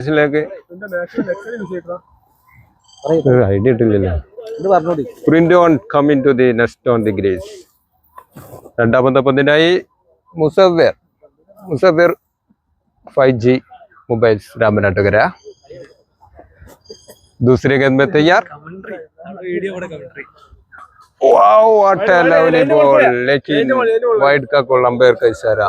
ഇതിലേക്ക് ഐഡിയ ഇട്ടില്ലല്ലോ ഇത് പറഞ്ഞോടി print on coming to the next on the grace രണ്ടാമത്തെ പന്തിനായി Musafir Musafir five G mobiles रामनाटकर दूसरे गेंद में तैयार wow what a lovely ball लेकिन वाइड का कॉल अंपायर का इशारा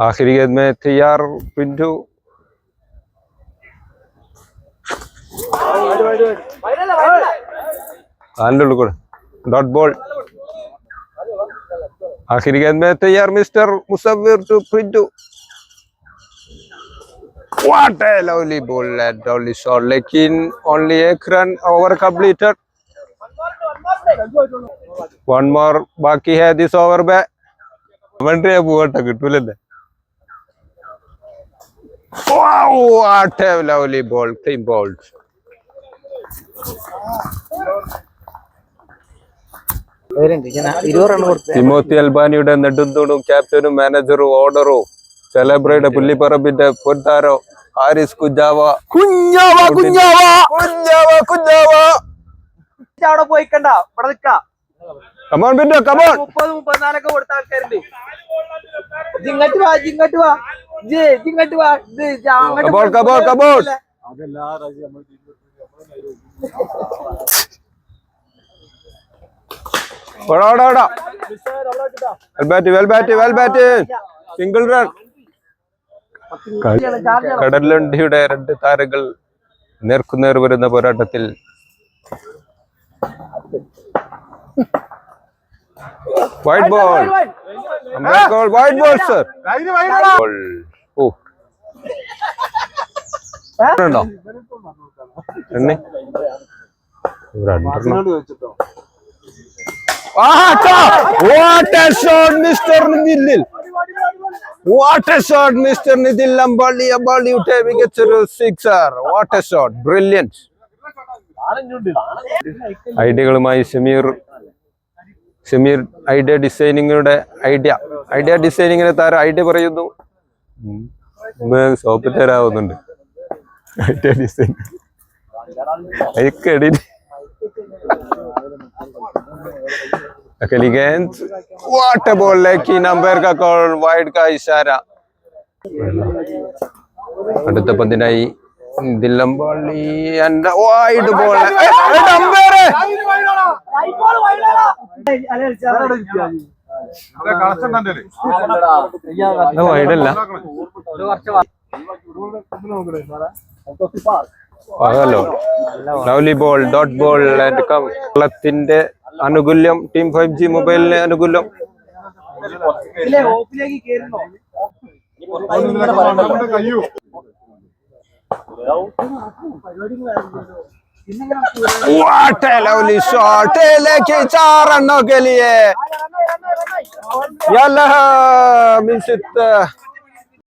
आखिरी गेंद में तैयार पिंटू कान को डॉट बॉल आखिरी गेंद में तैयार mister Musavvir to Pintu What a lovely bullet, only shot, lekin only a run over completed. One more ബാക്കി hey this over bay commentary പോകട്ടെ കിട്ടൂലല്ലേ what a lovely ball clean ball Timothy അൽബാനിയുടെ നെടുന്തൂണും ക്യാപ്റ്റനും മാനേജറും ഓർഡറും സെലബ്രേറ്റ് പുല്ലിപ്പറമ്പിന്റെ പൊൻതാരോ ഹാരിസ് കുഞ്ഞാവ. കുഞ്ഞാവ കുഞ്ഞാവ. കുഞ്ഞാവ കുഞ്ഞാവ. അവിടെ പോയിക്കണ്ട ഇവിടെ നിക്കാ കമോൺ ബിൻഡോ കമോൺ മുപ്പത് മുപ്പത്തിനാലൊക്കെ കൊടുത്ത ആൾക്കാരുണ്ട്. ജിങ്ങട്ട് വാ ജിങ്ങട്ട് വാ. ജി ജിങ്ങട്ട് വാ. കബോൾ കബോൾ കബോൾ ഓടാ ഓടാ ഓടാ. Well bat well bat well bat single run കടലുണ്ടിയുടെ രണ്ട് താരങ്ങൾ നേർക്കുനേർ വരുന്ന പോരാട്ടത്തിൽ white ball ball white ball sir ball ഓ ഉണ്ടോ? എണ്ണി. What a shot mister Nithil what a shot mister Nithil Ambali അമ്പാളിയുടെ മികച്ചൊരു sixer what a shot brilliant ഐഡിയകളുമായി Shameer Shameer idea ഡിസൈനിങ്ങിയുടെ idea idea ഡിസൈനിങ്ങിന് താരം ഐഡിയ പറയുന്നു. സോപ്പിറ്റേരാവുന്നുണ്ട് ഐഡിയ ഡിസൈൻ അയക്കടി अकेलीगंज वाट बॉल लेकिन अंपायर का कॉल वाइड का इशारा അടുത്ത പന്തിനായി ദില്ലംപാളി and wide ball umpire collection തന്നെ വൈഡ് അല്ല അതല്ലോ lovely ball dot ball and come കളത്തിന്റെ അനുകൂല്യം team five G മൊബൈലിന് അനുകൂല്യം ചാറണ്ണോ കയ്യൂ What